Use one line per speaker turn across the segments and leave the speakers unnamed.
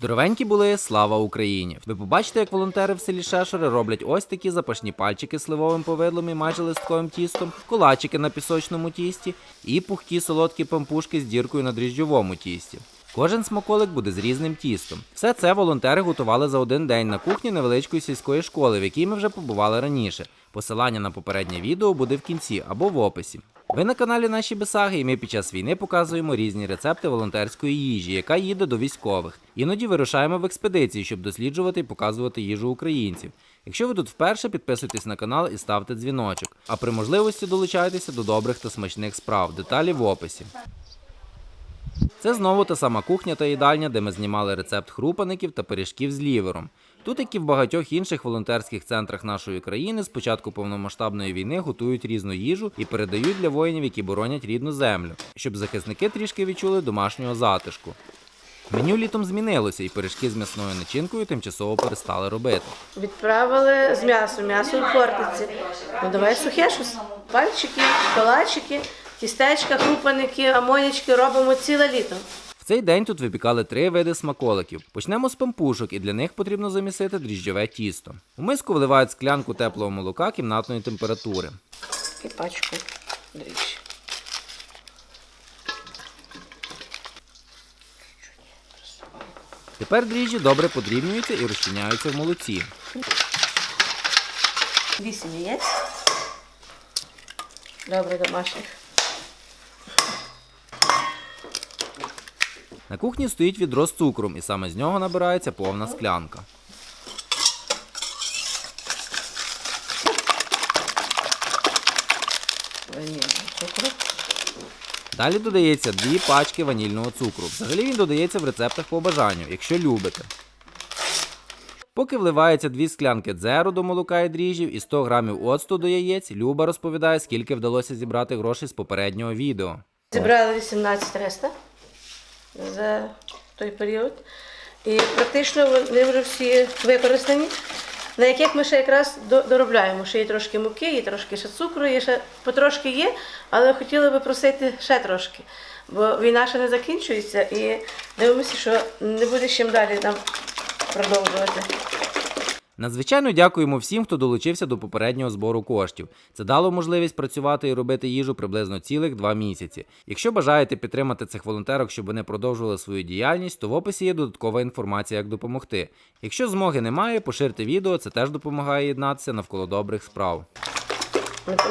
Здоровенькі були, слава Україні! Ви побачите, як волонтери в селі Шешори роблять ось такі запашні пальчики з сливовим повидлом і майже листковим тістом, кулачики на пісочному тісті і пухкі солодкі пампушки з діркою на дріжджовому тісті. Кожен смаколик буде з різним тістом. Все це волонтери готували за один день на кухні невеличкої сільської школи, в якій ми вже побували раніше. Посилання на попереднє відео буде в кінці або в описі. Ви на каналі Наші Бесаги, і ми під час війни показуємо різні рецепти волонтерської їжі, яка їде до військових. Іноді вирушаємо в експедиції, щоб досліджувати і показувати їжу українців. Якщо ви тут вперше, підписуйтесь на канал і ставте дзвіночок. А при можливості долучайтеся до добрих та смачних справ. Деталі в описі. Це знову та сама кухня та їдальня, де ми знімали рецепт хрупаників та пиріжків з лівером. Тут, як і в багатьох інших волонтерських центрах нашої країни, з початку повномасштабної війни готують різну їжу і передають для воїнів, які боронять рідну землю, щоб захисники трішки відчули домашнього затишку. Меню літом змінилося, і пиріжки з м'ясною начинкою тимчасово перестали робити.
Відправили з м'ясом, м'ясо в фортиці. Ну давай сухе щось. Пальчики, калачики, тістечка, крупаники, амонічки робимо ціле літо.
Цей день тут випікали три види смаколиків. Почнемо з пампушок, і для них потрібно замісити дріжджове тісто. У миску вливають склянку теплого молока кімнатної температури.
І пачку дріжджі.
Тепер дріжджі добре подрібнюються і розчиняються в молоці.
Вісім яєць. Добре, домашніх.
На кухні стоїть відро з цукром, і саме з нього набирається повна склянка. Далі додається дві пачки ванільного цукру. Взагалі він додається в рецептах по бажанню, якщо любите. Поки вливається дві склянки дзеру до молока і дріжджів і 100 грамів оцту до яєць, Люба розповідає, скільки вдалося зібрати грошей з попереднього відео.
Зібрали 18 300 за той період. І практично вони вже всі використані, на яких ми ще якраз доробляємо. Ще є трошки муки, є трошки ще цукру, є ще потрошки є, але хотіли би просити ще трошки. Бо війна ще не закінчується і дивимося, що не буде чим далі нам продовжувати.
Надзвичайно дякуємо всім, хто долучився до попереднього збору коштів. Це дало можливість працювати і робити їжу приблизно цілих два місяці. Якщо бажаєте підтримати цих волонтерок, щоб вони продовжували свою діяльність, то в описі є додаткова інформація, як допомогти. Якщо змоги немає, поширте відео, це теж допомагає єднатися навколо добрих справ.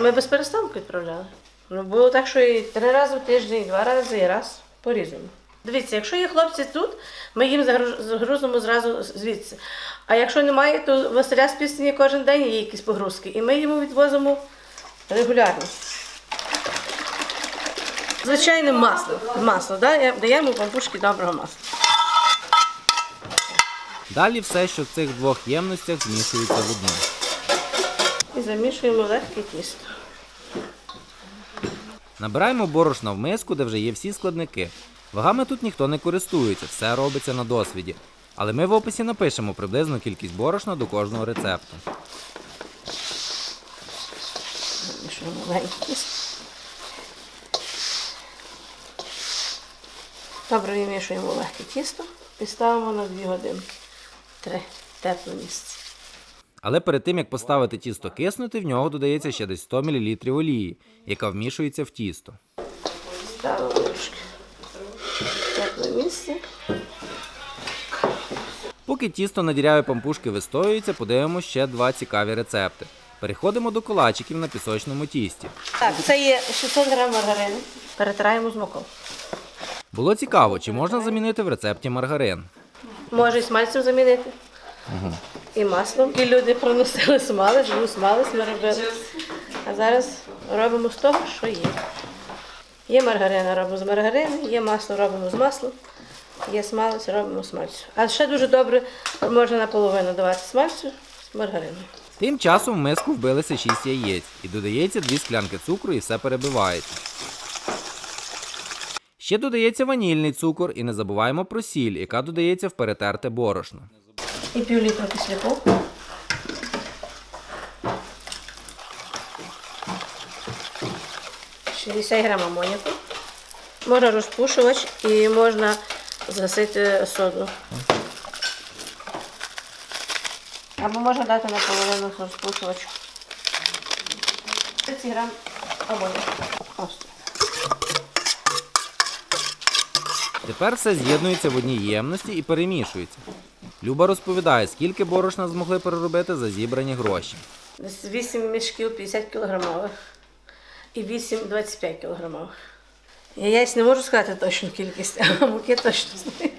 Ми, без перестанку відправляли. Ну, було так, що і три рази в тиждень, і два рази, і раз по-різному. Дивіться, якщо є хлопці тут, ми їм загрузимо зразу звідси. А якщо немає, то Василя з пісні кожен день є якісь погрузки, і ми йому відвозимо регулярно. Звичайне масло. Масло, да? я- даємо пампушки доброго масла.
Далі все, що в цих двох ємностях змішується в одну.
І замішуємо легке тісто.
Набираємо борошна в миску, де вже є всі складники. Вагами тут ніхто не користується, все робиться на досвіді. Але ми в описі напишемо приблизну кількість борошна до кожного рецепту.
Добре вимішуємо легке тісто і ставимо на 2 години. Три тепле місце.
Але перед тим як поставити тісто киснути, в нього додається ще десь 100 мл олії, яка вмішується в тісто.
Ставимо трошки. Тепле місце.
Поки тісто на діряві пампушки вистоюється, подивимося ще два цікаві рецепти. Переходимо до колачиків на пісочному тісті.
Так, це є 600 грам маргарину. Перетираємо з мукою.
Було цікаво, чи можна замінити в рецепті маргарин.
Може і смальцем замінити. І маслом. І люди проносили смалець, смалець ми робили. А зараз робимо з того, що є. Є маргарина, робимо з маргарини, є масло, робимо з маслом, є смалець, робимо смальцю. А ще дуже добре можна наполовину давати смальцю з маргариною.
Тим часом в миску вбилися 6 яєць і додається 2 склянки цукру і все перебивається. Ще додається ванільний цукор і не забуваємо про сіль, яка додається в перетерте борошно.
І пів літра кисляку. Шістдесят грам амоніку. Можна розпушувач і можна згасити соду. Або можна дати наполовину розпушувачу. 30 грам амоніаку.
Тепер все з'єднується в одній ємності і перемішується. Люба розповідає, скільки борошна змогли переробити за зібрані гроші.
8 мішків 50 кілограмових і 8 25 кілограмових. Я яйць не можу сказати точну кількість, а муки точно знаю.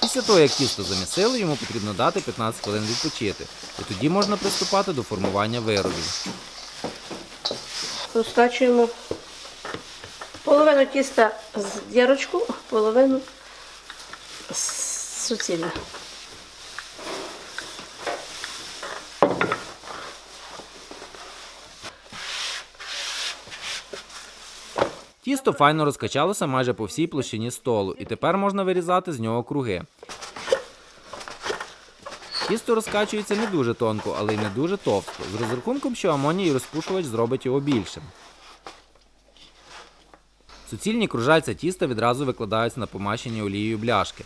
Після того, як тісто замісили, йому потрібно дати 15 хвилин відпочити. І тоді можна приступати до формування виробів.
Розкачуємо половину тіста з дірочку, половину з суцільне.
Тісто файно розкачалося майже по всій площині столу, і тепер можна вирізати з нього круги. Тісто розкачується не дуже тонко, але й не дуже товсто, з розрахунком, що амоній розпушувач зробить його більшим. Суцільні кружальця тіста відразу викладаються на помащені олією бляшки.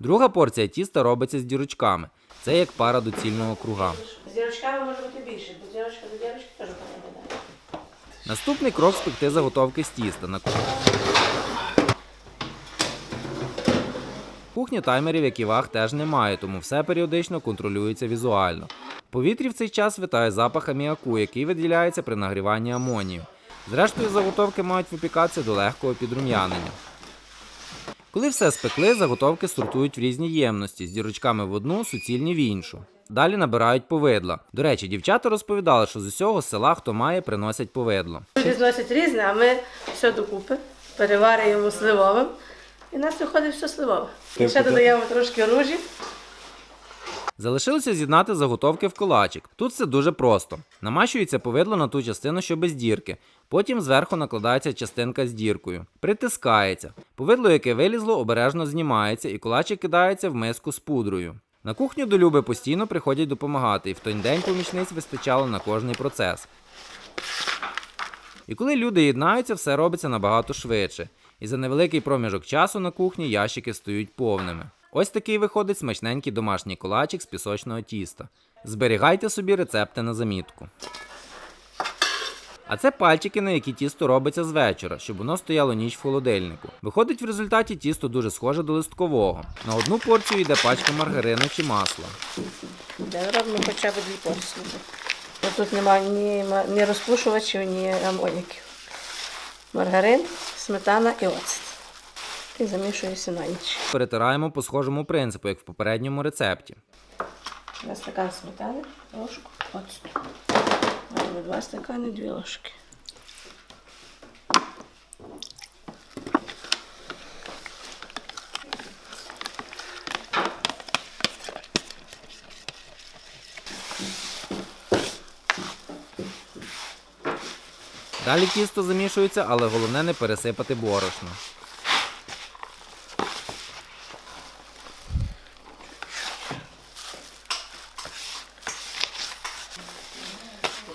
Друга порція тіста робиться з дірочками. Це як пара доцільного круга.
З дірочками може бути більше, бо дірочка до дірочки теж виглядає.
Наступний крок спекти заготовки з тіста на кухні. Таймерів, як і ваг, теж немає, тому все періодично контролюється візуально. В повітрі в цей час витає запах аміаку, який виділяється при нагріванні амонію. Зрештою, заготовки мають випікатися до легкого підрум'янення. Коли все спекли, заготовки сортують в різні ємності з дірочками в одну, суцільні в іншу. Далі набирають повидла. До речі, дівчата розповідали, що з усього села, хто має, приносять повидло.
Відносять різне, а ми все докупи, переварюємо сливовим. І в нас виходить все сливове. Ще додаємо трошки ружі.
Залишилося з'єднати заготовки в колачик. Тут все дуже просто. Намащується повидло на ту частину, що без дірки. Потім зверху накладається частинка з діркою. Притискається. Повидло, яке вилізло, обережно знімається, і колачик кидається в миску з пудрою. На кухню до Люби постійно приходять допомагати, і в той день помічниць вистачало на кожний процес. І коли люди єднаються, все робиться набагато швидше. І за невеликий проміжок часу на кухні ящики стають повними. Ось такий виходить смачненький домашній колачик з пісочного тіста. Зберігайте собі рецепти на замітку. А це пальчики, на які тісто робиться з вечора, щоб воно стояло ніч в холодильнику. Виходить в результаті тісто дуже схоже до листкового. На одну порцію йде пачка маргарину чи масла.
Де робимо хоча б дві порції. Бо тут немає ні, ні розпушувачів, ні амоніків. Маргарин, сметана і оцет. І замішуюся на ніч.
Перетираємо по схожому принципу, як в попередньому рецепті.
На стакан сметани, ложку, оцту. Робимо два стакани, дві ложки.
Далі тісто замішується, але головне не пересипати борошно.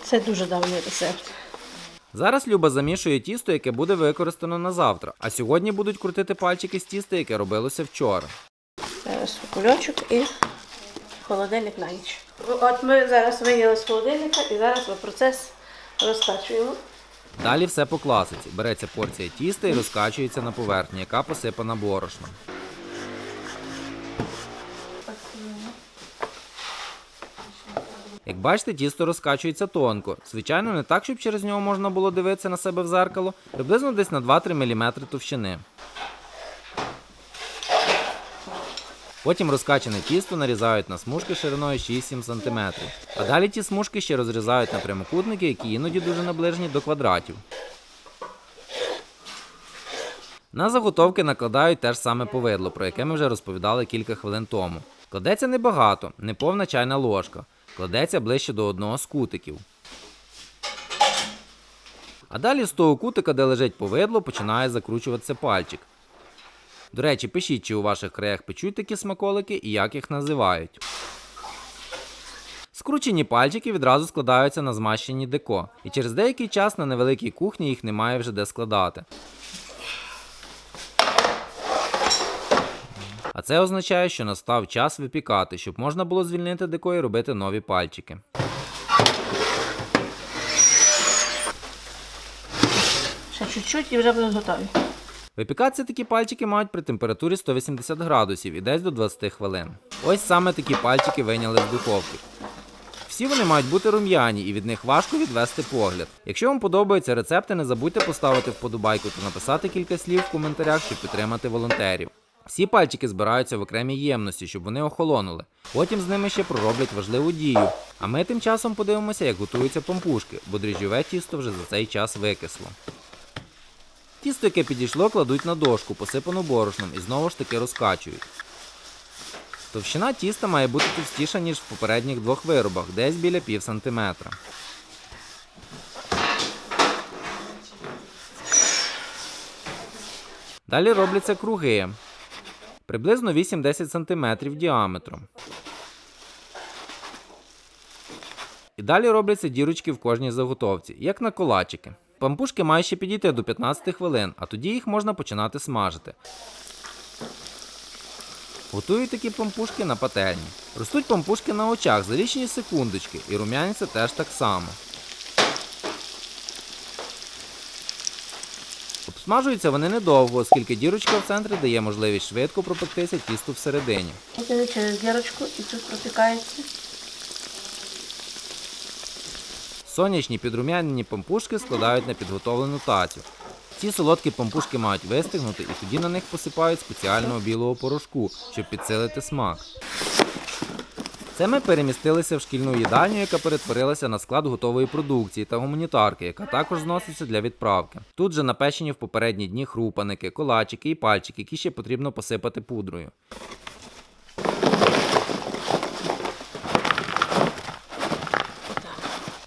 Це дуже давній рецепт.
Зараз Люба замішує тісто, яке буде використано на завтра, а сьогодні будуть крутити пальчики з тіста, яке робилося вчора.
Зараз кульочок і холодильник на ніч. От ми зараз вийняли з холодильника і зараз ми процес розкачуємо.
Далі все по класиці. Береться порція тіста і розкачується на поверхні, яка посипана борошном. Як бачите, тісто розкачується тонко. Звичайно, не так, щоб через нього можна було дивитися на себе в зеркало, приблизно десь на 2-3 мм товщини. Потім розкачане тісто нарізають на смужки шириною 6-7 см. А далі ті смужки ще розрізають на прямокутники, які іноді дуже наближені до квадратів. На заготовки накладають те ж саме повидло, про яке ми вже розповідали кілька хвилин тому. Кладеться небагато, не повна чайна ложка. Кладеться ближче до одного з кутиків. А далі з того кутика, де лежить повидло, починає закручуватися пальчик. До речі, пишіть, чи у ваших краях печуть такі смаколики і як їх називають. Скручені пальчики відразу складаються на змащені деко, і через деякий час на невеликій кухні їх немає вже де складати. А це означає, що настав час випікати, щоб можна було звільнити деко і робити нові пальчики.
Ще чуть-чуть і вже будуть готові.
Випікатися такі пальчики мають при температурі 180 градусів і десь до 20 хвилин. Ось саме такі пальчики вийняли з духовки. Всі вони мають бути рум'яні і від них важко відвести погляд. Якщо вам подобаються рецепти, не забудьте поставити вподобайку та написати кілька слів в коментарях, щоб підтримати волонтерів. Всі пальчики збираються в окремій ємності, щоб вони охолонули. Потім з ними ще пророблять важливу дію. А ми тим часом подивимося, як готуються пампушки, бо дріжджове тісто вже за цей час викисло. Тісто, яке підійшло, кладуть на дошку, посипану борошном, і знову ж таки розкачують. Товщина тіста має бути товстіша, ніж в попередніх двох виробах, десь біля пів сантиметра. Далі робляться круги приблизно 8-10 см діаметром. І далі робляться дірочки в кожній заготовці, як на колачики. Пампушки мають ще підійти до 15 хвилин, а тоді їх можна починати смажити. Готують такі пампушки на пательні. Ростуть пампушки на очах за лічені секундочки, і рум'яняться теж так само. Обсмажуються вони недовго, оскільки дірочка в центрі дає можливість швидко пропектися тісту всередині.
Через дірочку і тут протикається.
Сонячні підрум'янені пампушки складають на підготовлену тацю. Ці солодкі пампушки мають вистигнути і тоді на них посипають спеціального білого порошку, щоб підсилити смак. Це ми перемістилися в шкільну їдальню, яка перетворилася на склад готової продукції та гуманітарки, яка також зноситься для відправки. Тут же напечені в попередні дні хрупаники, колачики і пальчики, які ще потрібно посипати пудрою.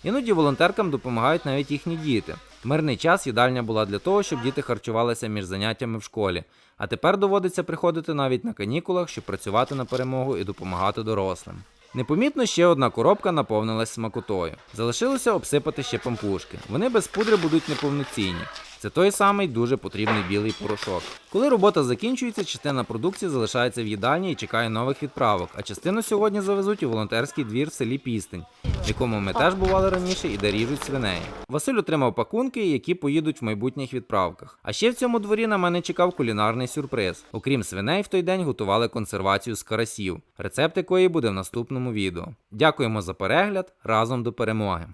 Іноді волонтеркам допомагають навіть їхні діти. Мирний час їдальня була для того, щоб діти харчувалися між заняттями в школі. А тепер доводиться приходити навіть на канікулах, щоб працювати на перемогу і допомагати дорослим. Непомітно ще одна коробка наповнилась смакотою. Залишилося обсипати ще пампушки. Вони без пудри будуть неповноцінні. Це той самий дуже потрібний білий порошок. Коли робота закінчується, частина продукції залишається в їдальні і чекає нових відправок, а частину сьогодні завезуть у волонтерський двір в селі Пістень, в якому ми теж бували раніше і де ріжуть свиней. Василь отримав пакунки, які поїдуть в майбутніх відправках. А ще в цьому дворі на мене чекав кулінарний сюрприз. Окрім свиней, в той день готували консервацію з карасів, рецепт якої буде в наступному відео. Дякуємо за перегляд разом до перемоги!